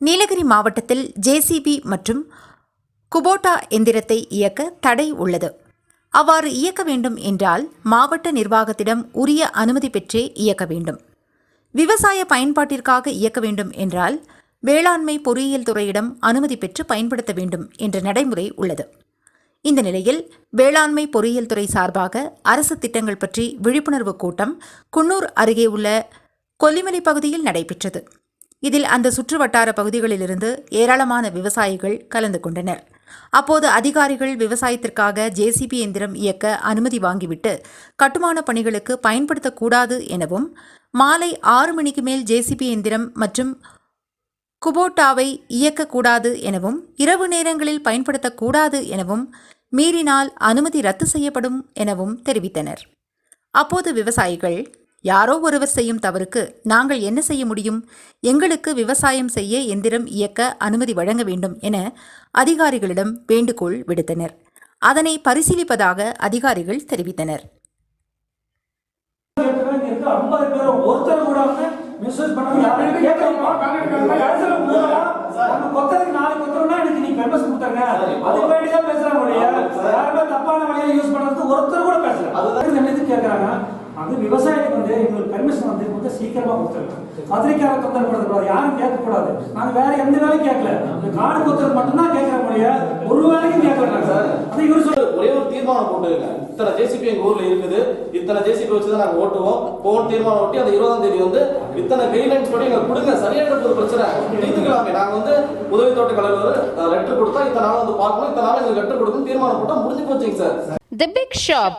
நீலகிரி மாவட்டத்தில் ஜேசிபி மற்றும் குபோட்டா எந்திரத்தை இயக்க தடை உள்ளது. அவ்வாறு இயக்க வேண்டும் என்றால் மாவட்ட நிர்வாகத்திடம் உரிய அனுமதி பெற்றே இயக்க வேண்டும். விவசாய பயன்பாட்டிற்காக இயக்க வேண்டும் என்றால் வேளாண்மை பொறியியல் துறையிடம் அனுமதி பெற்று பயன்படுத்த வேண்டும் என்ற நடைமுறை உள்ளது. இந்த நிலையில் வேளாண்மை பொறியியல் துறை சார்பாக அரசு திட்டங்கள் பற்றி விழிப்புணர்வு கூட்டம் குன்னூர் அருகே உள்ள கொல்லிமலை பகுதியில் நடைபெற்றது. இதில் அந்த சுற்று வட்டார பகுதிகளிலிருந்து ஏராளமான விவசாயிகள் கலந்து கொண்டனர். அப்போது அதிகாரிகள் விவசாயத்திற்காக ஜேசிபி எந்திரம் இயக்க அனுமதி வாங்கிவிட்டு கட்டுமான பணிகளுக்கு பயன்படுத்தக்கூடாது எனவும் மாலை ஆறு மணிக்கு மேல் ஜேசிபி எந்திரம் மற்றும் குபோட்டாவை இயக்கக்கூடாது எனவும் இரவு நேரங்களில் பயன்படுத்தக்கூடாது எனவும் மீறினால் அனுமதி ரத்து செய்யப்படும் எனவும் தெரிவித்தனர். அப்போது விவசாயிகள் யாரோ ஒருவர் செய்யும் தவறுக்கு நாங்கள் என்ன செய்ய முடியும்? எங்களுக்கு விவசாயம் செய்ய எந்திரம் இயக்க அனுமதி வழங்க வேண்டும் என அதிகாரிகளிடம் வேண்டுகோள் விடுத்தனர். அதனை பரிசீலிப்பதாக அதிகாரிகள் தெரிவித்தனர். கேட்கறவங்க இருக்கு ஐம்பது பேர் அது விவசாயிக்கு வந்து எங்களுக்கு பெர்மிஷன் வந்து கொஞ்சம் சீக்கிரமா கொடுத்துருங்க பத்திரிக்கையாளர் தொந்தரப்படுத்தக்கூடாது யாரும் கேட்கக்கூடாது. நாங்க வேற எந்த வேலையும் கேட்கல. இந்த காடு கொத்துறது மட்டும்தான் கேட்கற முடிய ஒரு வேலைக்கும் கேட்கல சார். அது இவரு சொல்ற ஒரே ஒரு தீர்மானம் போட்டுருங்க இத்தனை ஜேசிபி எங்க ஊர்ல இருக்குது. இத்தனை ஜேசிபி வச்சு தான் நாங்க ஓட்டுவோம். போன் தீர்மானம் ஒட்டி அந்த இருபதாம் தேதி வந்து இத்தனை கைட்லைன்ஸ் படி எங்களுக்கு கொடுங்க. சரியான ஒரு பிரச்சனை தீர்த்துக்கலாமே. நாங்க வந்து உதவி தோட்ட கலைவர் லெட்டர் கொடுத்தா இத்தனை நாள் வந்து பார்க்கணும். இத்தனை நாள் எங்களுக்கு லெட்டர் கொடுக்கணும் தீர்மானம் போட்டா முடிஞ்சு போச்சுங்க சார். The big shop